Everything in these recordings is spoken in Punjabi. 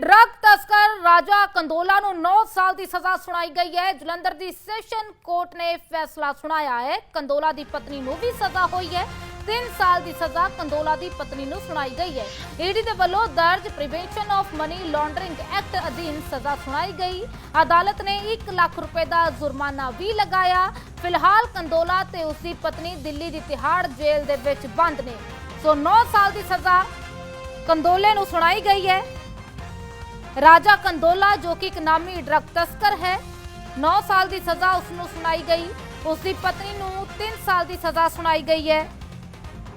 ਡਰੱਗ ਤਸਕਰ ਰਾਜਾ ਕੰਦੋਲਾ ਨੂੰ 9 ਸਾਲ ਦੀ ਸਜ਼ਾ ਸੁਣਾਈ ਗਈ ਹੈ। ਜਲੰਧਰ ਦੀ ਸੈਸ਼ਨ ਕੋਰਟ ਨੇ ਫੈਸਲਾ ਸੁਣਾਇਆ ਹੈ। ਕੰਦੋਲਾ ਦੀ ਪਤਨੀ ਨੂੰ ਵੀ ਸਜ਼ਾ ਹੋਈ ਹੈ। 3 ਸਾਲ ਦੀ ਸਜ਼ਾ ਕੰਦੋਲਾ ਦੀ ਪਤਨੀ ਨੂੰ ਸੁਣਾਈ ਗਈ ਹੈ। ਈਡੀ ਦੇ ਵੱਲੋਂ ਦਰਜ prevention of money laundering act ਅਧੀਨ ਸਜ਼ਾ ਸੁਣਾਈ ਗਈ। ਅਦਾਲਤ ਨੇ 1 ਲੱਖ ਰੁਪਏ ਦਾ ਜੁਰਮਾਨਾ ਵੀ ਲਗਾਇਆ। ਫਿਲਹਾਲ ਕੰਦੋਲਾ ਤੇ ਉਸ ਦੀ ਪਤਨੀ ਦਿੱਲੀ ਦੀ ਤਿਹਾੜ ਜੇਲ੍ਹ ਦੇ ਵਿੱਚ ਬੰਦ ਨੇ। ਸੋ 9 ਸਾਲ ਦੀ ਸਜ਼ਾ ਕੰਦੋਲੇ ਨੂੰ ਸੁਣਾਈ ਗਈ ਹੈ। ਰਾਜਾ ਕੰਦੋਲਾ, ਜੋ ਕਿ ਇੱਕ ਨਾਮੀ ਡਰੱਗ ਤਸਕਰ ਹੈ 9 ਸਾਲ ਦੀ ਸਜ਼ਾ ਉਸ ਨੂੰ ਸੁਣਾਈ ਗਈ। ਉਸ ਦੀ ਪਤਨੀ ਨੂੰ 3 ਸਾਲ ਦੀ ਸਜ਼ਾ ਸੁਣਾਈ ਗਈ ਹੈ।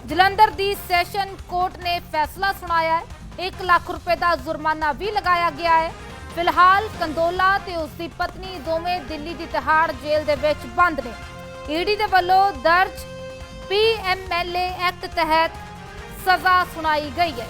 ਜਲੰਧਰ ਦੀ ਸੈਸ਼ਨ ਕੋਰਟ ਨੇ ਫੈਸਲਾ ਸੁਣਾਇਆ ਹੈ। 1 ਲੱਖ ਰੁਪਏ ਦਾ ਜੁਰਮਾਨਾ ਵੀ ਲਗਾਇਆ ਗਿਆ ਹੈ। ਫਿਲਹਾਲ ਕੰਦੋਲਾ ਤੇ ਉਸ ਦੀ ਪਤਨੀ ਦੋਵੇਂ ਦਿੱਲੀ ਦੀ ਤਿਹਾੜ ਜੇਲ੍ਹ ਦੇ ਵਿੱਚ ਬੰਦ ਨੇ। ਈਡੀ ਦੇ ਵੱਲੋਂ ਦਰਜ ਪੀਐਮਐਲਏ ਐਕਟ ਤਹਿਤ ਸਜ਼ਾ ਸੁਣਾਈ ਗਈ ਹੈ।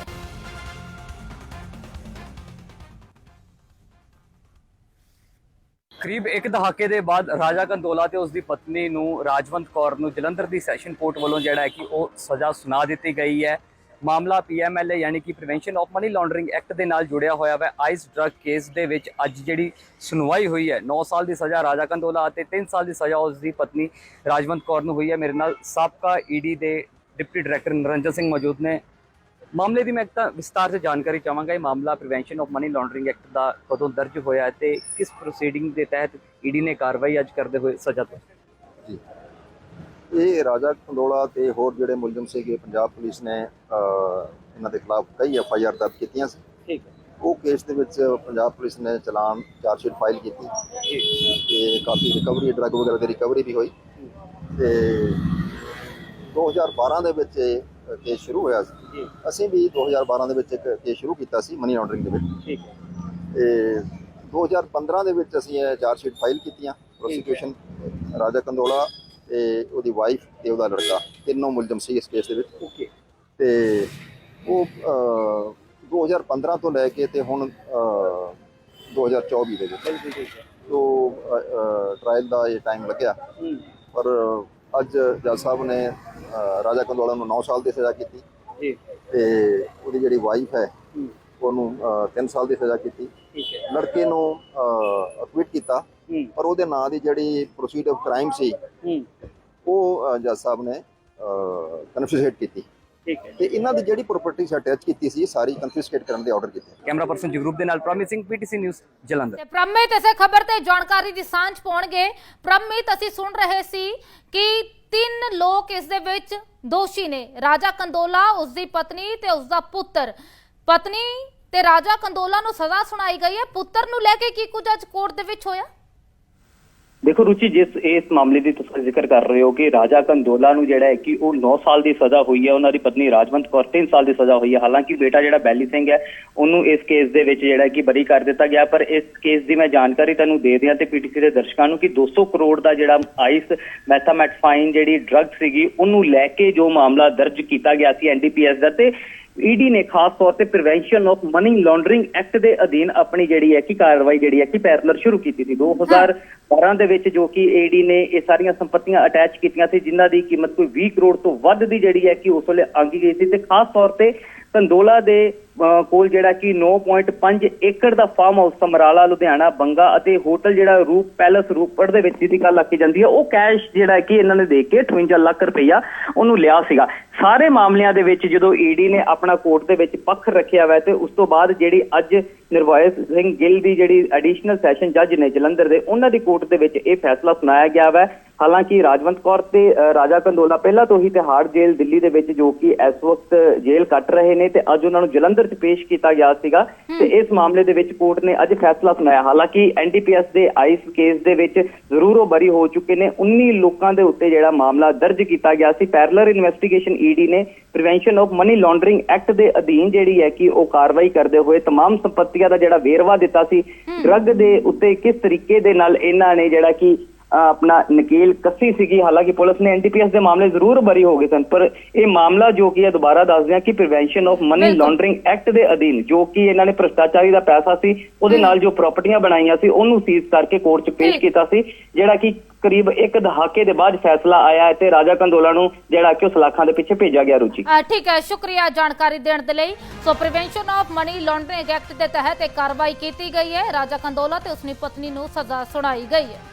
ਕਰੀਬ ਇੱਕ ਦਹਾਕੇ ਦੇ ਬਾਅਦ ਰਾਜਾ ਕੰਦੋਲਾ ਤੇ ਉਸ ਦੀ ਪਤਨੀ ਨੂੰ ਰਾਜਵੰਤ ਕੌਰ ਨੂੰ ਜਲੰਧਰ ਦੀ ਸੈਸ਼ਨ ਕੋਰਟ ਵੱਲੋਂ ਜਿਹੜਾ ਹੈ ਕਿ ਉਹ ਸਜ਼ਾ ਸੁਣਾ ਦਿੱਤੀ ਗਈ ਹੈ। ਮਾਮਲਾ ਪੀਐਮਐਲਏ ਯਾਨੀ ਕਿ prevention of money laundering act ਦੇ ਨਾਲ ਜੁੜਿਆ ਹੋਇਆ ਹੈ ਆਈਸ ਡਰੱਗ ਕੇਸ ਦੇ ਵਿੱਚ ਅੱਜ ਜਿਹੜੀ ਸੁਣਵਾਈ ਹੋਈ ਹੈ 9 ਸਾਲ ਦੀ ਸਜ਼ਾ ਰਾਜਾ ਕੰਦੋਲਾ ਅਤੇ 3 ਸਾਲ ਦੀ ਸਜ਼ਾ ਉਸ ਦੀ ਪਤਨੀ ਰਾਜਵੰਤ ਕੌਰ ਨੂੰ ਹੋਈ ਹੈ। ਮੇਰੇ ਨਾਲ ਸਾਬਕਾ ਈਡੀ ਦੇ ਡਿਪਟੀ ਡਾਇਰੈਕਟਰ ਨਰਿੰਦਰ ਸਿੰਘ ਮੌਜੂਦ ਨੇ। ਮਾਮਲੇ ਦੀ ਮੈਂ ਤਾਂ ਵਿਸਤਾਰ 'ਚ ਜਾਣਕਾਰੀ ਚਾਹਾਂਗਾ। ਇਹ ਮਾਮਲਾ prevention of money laundering act ਦਾ ਕਦੋਂ ਦਰਜ ਹੋਇਆ ਹੈ ਤੇ ਕਿਸ ਪ੍ਰੋਸੀਡਿੰਗ ਦੇ ਤਹਿਤ ਈਡੀ ਨੇ ਕਾਰਵਾਈ ਅੱਜ ਕਰਦੇ ਹੋਏ ਸਜ਼ਾ ਦਿੱਤੀ? ਜੀ। ਇਹ ਰਾਜਾ ਕੰਦੋਲਾ ਤੇ ਹੋਰ ਜਿਹੜੇ ਮੁਲਜ਼ਮ ਸੀਗੇ ਪੰਜਾਬ ਪੁਲਿਸ ਨੇ ਇਹਨਾਂ ਦੇ ਖਿਲਾਫ ਕਈ ਐਫ ਆਈ ਆਰ ਦਰਜ ਕੀਤੀਆਂ ਸੀ। ਠੀਕ ਹੈ। ਉਹ ਕੇਸ ਦੇ ਵਿੱਚ ਪੰਜਾਬ ਪੁਲਿਸ ਨੇ ਚਲਾਨ ਚਾਰਜਸ਼ੀਟ ਫਾਈਲ ਕੀਤੀ। ਤੇ ਕਾਫੀ ਰਿਕਵਰੀ ਡਰੱਗ ਵਗੈਰਾ ਦੀ ਰਿਕਵਰੀ ਵੀ ਹੋਈ। ਤੇ 2012 ਦੇ ਵਿੱਚ ਕੇਸ ਸ਼ੁਰੂ ਹੋਇਆ ਸੀ। ਅਸੀਂ ਵੀ 2012 ਦੇ ਵਿੱਚ ਇੱਕ ਕੇਸ ਸ਼ੁਰੂ ਕੀਤਾ ਸੀ ਮਨੀ ਲਾਂਡਰਿੰਗ ਦੇ ਵਿੱਚ। ਠੀਕ ਹੈ। ਤੇ 2015 ਦੇ ਵਿੱਚ ਅਸੀਂ ਇਹ ਚਾਰ ਸ਼ੀਟ ਫਾਈਲ ਕੀਤੀਆਂ ਪ੍ਰੋਸੀਕਿਊਸ਼ਨ ਰਾਜਾ ਕੰਦੋਲਾ ਤੇ ਉਹਦੀ ਵਾਈਫ ਤੇ ਉਹਦਾ ਲੜਕਾ ਤਿੰਨੋਂ ਮੁਲਜ਼ਮ ਸੀ ਇਸ ਕੇਸ ਦੇ ਵਿੱਚ। ਓਕੇ ਤੇ ਉਹ ਅਹ, 2015 ਤੋਂ ਲੈ ਕੇ ਤੇ ਹੁਣ ਅਹ, 2024 ਦੇ ਵਿੱਚ। ਤੋਂ ਟ੍ਰਾਇਲ ਦਾ ਇਹ ਟਾਈਮ ਲੱਗਿਆ। ਪਰ ਅੱਜ ਜੱਜ ਸਾਹਿਬ ਨੇ ਰਾਜਾ ਕੰਦੋਲਾ ਨੂੰ 9 ਸਾਲ ਦੀ ਸਜ਼ਾ ਕੀਤੀ। ਜੀ। ਤੇ ਉਹਦੀ ਜਿਹੜੀ ਵਾਈਫ ਹੈ ਉਹਨੂੰ 3 ਸਾਲ ਦੀ ਸਜ਼ਾ ਕੀਤੀ। ਠੀਕ ਹੈ। ਲੜਕੇ ਨੂੰ ਅਕਵਿਟ ਕੀਤਾ। ਪਰ ਉਹਦੇ ਨਾਂ ਦੀ ਜਿਹੜੀ ਪ੍ਰੋਸੀਡ ਆਫ ਕ੍ਰਾਈਮ ਸੀ ਉਹ ਜੱਜ ਸਾਹਿਬ ਨੇ ਕਨਫਿਸਕੇਟ ਕੀਤੀ। ਠੀਕ ਹੈ ਤੇ ਇਹਨਾਂ ਦੀ ਜਿਹੜੀ ਪ੍ਰਾਪਰਟੀ ਅਟੈਚ ਕੀਤੀ ਸੀ ਸਾਰੀ ਕਨਫਿਸਕੇਟ ਕਰਨ ਦੇ ਆਰਡਰ ਕੀਤੇ। ਕੈਮਰਾ ਪਰਸਨ ਜਗਰੂਪ ਦੇ ਨਾਲ ਪ੍ਰੋਮਿਸਿੰਗ ਪੀਟੀਸੀ ਨਿਊਜ਼ ਜਲੰਧਰ। ਤੇ ਪ੍ਰਮਿਤ ਇਸੇ ਖਬਰ ਤੇ ਜਾਣਕਾਰੀ ਦੀ ਸਾਂਝ ਪਾਉਣਗੇ। ਪ੍ਰਮਿਤ ਅਸੀਂ ਸੁਣ ਰਹੇ ਸੀ ਕਿ ਤਿੰਨ ਲੋਕ ਇਸ ਦੇ ਵਿੱਚ ਦੋਸ਼ੀ ਨੇ। ਰਾਜਾ ਕੰਦੋਲਾ ਉਸ ਦੀ ਪਤਨੀ ਤੇ ਉਸ ਦਾ ਪੁੱਤਰ। ਪਤਨੀ ਤੇ ਰਾਜਾ ਕੰਦੋਲਾ ਨੂੰ ਸਜ਼ਾ ਸੁਣਾਈ ਗਈ ਹੈ। ਪੁੱਤਰ ਨੂੰ ਲੈ ਕੇ ਕੀ ਕੁਝ ਅੱਜ ਕੋਰਟ ਦੇ ਵਿੱਚ ਹੋਇਆ? ਦੇਖੋ ਰੁਚੀ, ਜਿਸ ਇਸ ਮਾਮਲੇ ਦੀ ਤੁਸੀਂ ਜ਼ਿਕਰ ਕਰ ਰਹੇ ਹੋ ਕਿ ਰਾਜਾ ਕੰਦੋਲਾ ਨੂੰ ਜਿਹੜਾ ਹੈ ਕਿ ਉਹ 9 ਸਾਲ ਦੀ ਸਜ਼ਾ ਹੋਈ ਹੈ, ਉਹਨਾਂ ਦੀ ਪਤਨੀ ਰਾਜਵੰਤ ਕੌਰ 3 ਸਾਲ ਦੀ ਸਜ਼ਾ ਹੋਈ ਹੈ। ਹਾਲਾਂਕਿ ਬੇਟਾ ਜਿਹੜਾ ਬੈਲੀ ਸਿੰਘ ਹੈ, ਉਹਨੂੰ ਇਸ ਕੇਸ ਦੇ ਵਿੱਚ ਜਿਹੜਾ ਕਿ ਬਰੀ ਕਰ ਦਿੱਤਾ ਗਿਆ, ਪਰ ਇਸ ਕੇਸ ਦੀ ਮੈਂ ਜਾਣਕਾਰੀ ਤੁਹਾਨੂੰ ਦੇ ਦਿਆਂ ਤੇ ਪੀਟੀਸੀ ਦੇ ਦਰਸ਼ਕਾਂ ਨੂੰ ਕਿ 200 ਕਰੋੜ ਦਾ ਜਿਹੜਾ ਆਈਸ ਮੈਥਾਮੈਟਫਾਈਨ ਜਿਹੜੀ ਡਰੱਗ ਸੀਗੀ, ਉਹਨੂੰ ਲੈ ਕੇ ਜੋ ਮਾਮਲਾ ਦਰਜ ਕੀਤਾ ਗਿਆ ਸੀ ਐਨਡੀਪੀਐਸ ਦਾ ਤੇ ਈਡੀ ਨੇ ਖਾਸ ਤੌਰ ਤੇ prevention of money laundering act ਦੇ ਅਧੀਨ ਆਪਣੀ ਜਿਹੜੀ ਹੈ ਕਿ ਕਾਰਵਾਈ ਜਿਹੜੀ ਹੈ ਕਿ ਪੈਰਲਰ ਸ਼ੁਰੂ ਕੀਤੀ ਸੀ। 2012 ਦੇ ਵਿੱਚ ਜੋ ਕਿ ਈਡੀ ਨੇ ਇਹ ਸਾਰੀਆਂ ਸੰਪਤੀਆਂ ਅਟੈਚ ਕੀਤੀਆਂ ਸੀ, ਜਿਨ੍ਹਾਂ ਦੀ ਕੀਮਤ ਕੋਈ 20 ਕਰੋੜ ਤੋਂ ਵੱਧ ਦੀ ਜਿਹੜੀ ਹੈ ਕਿ ਉਸ ਵੇਲੇ ਆਂਗੀ ਗਈ ਸੀ। ਤੇ ਖਾਸ ਤੌਰ ਤੇ ਕੰਦੋਲਾ ਦੇ ਅਹ, ਕੋਲ ਜਿਹੜਾ ਕਿ 9.5 ਏਕੜ ਦਾ ਫਾਰਮ ਹਾਊਸ ਸਮਰਾਲਾ ਲੁਧਿਆਣਾ ਬੰਗਾ ਅਤੇ ਹੋਟਲ ਜਿਹੜਾ ਰੂਪ ਪੈਲਸ ਰੂਪੜ ਦੇ ਵਿੱਚ ਜਿਹਦੀ ਗੱਲ ਆਖੀ ਜਾਂਦੀ ਹੈ ਉਹ ਕੈਸ਼ ਜਿਹੜਾ ਕਿ ਇਹਨਾਂ ਨੇ ਦੇ ਕੇ 58 ਲੱਖ ਰੁਪਈਆ ਉਹਨੂੰ ਲਿਆ ਸੀਗਾ। ਸਾਰੇ ਮਾਮਲਿਆਂ ਦੇ ਵਿੱਚ ਜਦੋਂ ਈਡੀ ਨੇ ਆਪਣਾ ਕੋਰਟ ਦੇ ਵਿੱਚ ਪੱਖ ਰੱਖਿਆ ਹੋਇਆ ਤੇ ਉਸ ਤੋਂ ਬਾਅਦ ਜਿਹੜੀ ਅੱਜ ਨਿਰਭੈ ਸਿੰਘ ਗਿੱਲ ਦੀ ਜਿਹੜੀ ਐਡੀਸ਼ਨਲ ਸੈਸ਼ਨ ਜੱਜ ਨੇ ਜਲੰਧਰ ਦੇ ਉਹਨਾਂ ਦੀ ਕੋਰਟ ਦੇ ਵਿੱਚ ਇਹ ਫੈਸਲਾ ਸੁਣਾਇਆ ਗਿਆ ਹੈ ਹਾਲਾਂਕਿ ਰਾਜਵੰਤ ਕੌਰ ਤੇ ਅ, ਰਾਜਾ ਕੰਦੋਲਾ ਪਹਿਲਾਂ ਤੋਂ ਹੀ ਤਿਹਾੜ ਜੇਲ੍ਹ ਦਿੱਲੀ ਦੇ ਵਿੱਚ ਜੋ ਕਿ ਇਸ ਵਕਤ ਜੇਲ੍ਹ ਕੱਟ ਰਹੇ ਨੇ ਤੇ ਅੱਜ ਉਹਨਾਂ ਨੂੰ ਜਲੰਧਰ 'ਚ ਪੇਸ਼ ਕੀਤਾ ਗਿਆ ਸੀਗਾ ਤੇ ਇਸ ਮਾਮਲੇ ਦੇ ਵਿੱਚ ਕੋਰਟ ਨੇ ਅੱਜ ਫੈਸਲਾ ਸੁਣਾਇਆ ਹਾਲਾਂਕਿ ਐਨਡੀਪੀਐਸ ਦੇ ਆਈਸ ਕੇਸ ਦੇ ਵਿੱਚ ਜ਼ਰੂਰ ਉਹ ਬਰੀ ਹੋ ਚੁੱਕੇ ਨੇ 19 ਲੋਕਾਂ ਦੇ ਉੱਤੇ ਜਿਹੜਾ ਮਾਮਲਾ ਦਰਜ ਕੀਤਾ ਗਿਆ ਸੀ ਪੈਰਲਰ ਇਨਵੈਸਟੀਗੇਸ਼ਨ ਈਡੀ ਨੇ prevention of money laundering act ਦੇ ਅਧੀਨ ਜਿਹੜੀ ਹੈ ਕਿ ਉਹ ਕਾਰਵਾਈ ਕਰਦੇ ਹੋਏ तमाम ਸੰਪਤੀਆਂ ਦਾ ਜਿਹੜਾ ਵੇਰਵਾ ਦਿੱਤਾ ਸੀ ਡਰੱਗ ਦੇ ਉੱਤੇ ਕਿਸ ਤਰੀਕੇ ਦੇ ਨਾਲ ਇਹਨਾਂ ਨੇ ਜਿਹੜਾ ਕਿ ਅ, ਆਪਣਾ ਨਕੀਲ ਕੱਸੀ ਸੀਗੀ। ਹਾਲਾਂਕਿ ਪੁਲਿਸ ਨੇ ਐਨਡੀਪੀਐਸ ਦੇ ਮਾਮਲੇ ਜ਼ਰੂਰ ਬਰੀ ਹੋ ਗਏ ਸਨ ਪਰ ਇਹ ਮਾਮਲਾ ਜੋ ਕੀ ਹੈ ਦੁਬਾਰਾ ਦੱਸਦੇ ਹਾਂ ਕਿ prevention of money. Laundering act ਦੇ ਅਧੀਨ ਜੋ ਕਿ ਇਹਨਾਂ ਨੇ ਭ੍ਰਿਸ਼ਟਾਚਾਰੀ ਦਾ ਪੈਸਾ ਸੀ ਉਹਦੇ ਨਾਲ ਜੋ ਪ੍ਰਾਪਰਟੀਆਂ ਬਣਾਈਆਂ ਸੀ ਉਹਨੂੰ ਸੀਜ਼ ਕਰਕੇ ਕੋਰਟ 'ਚ ਪੇਸ਼। ਕੀਤਾ ਸੀ ਜਿਹੜਾ ਕਿ ਕਰੀਬ ਇੱਕ ਦਹਾਕੇ ਦੇ ਬਾਅਦ ਫੈਸਲਾ ਆਇਆ ਹੈ ਤੇ ਰਾਜਾ ਕੰਦੋਲਾ ਨੂੰ ਜਿਹੜਾ ਕਿ ਉਹ ਸਲਾਖਾਂ ਦੇ ਪਿੱਛੇ ਭੇਜਿਆ ਗਿਆ ਰੁਚੀ। ਠੀਕ ਹੈ ਸ਼ੁਕਰੀਆ ਜਾਣਕਾਰੀ ਦੇਣ ਦੇ ਲਈ। So prevention of money laundering act ਦੇ ਤਹਿਤ ਇਹ ਕਾਰਵਾਈ ਕੀਤੀ ਗਈ ਹੈ। ਰਾਜਾ ਕੰਦੋਲਾ ਤੇ ਉਸਦੀ ਪਤਨੀ ਨੂੰ ਸਜ਼ਾ ਸੁਣਾਈ ਗਈ ਹੈ।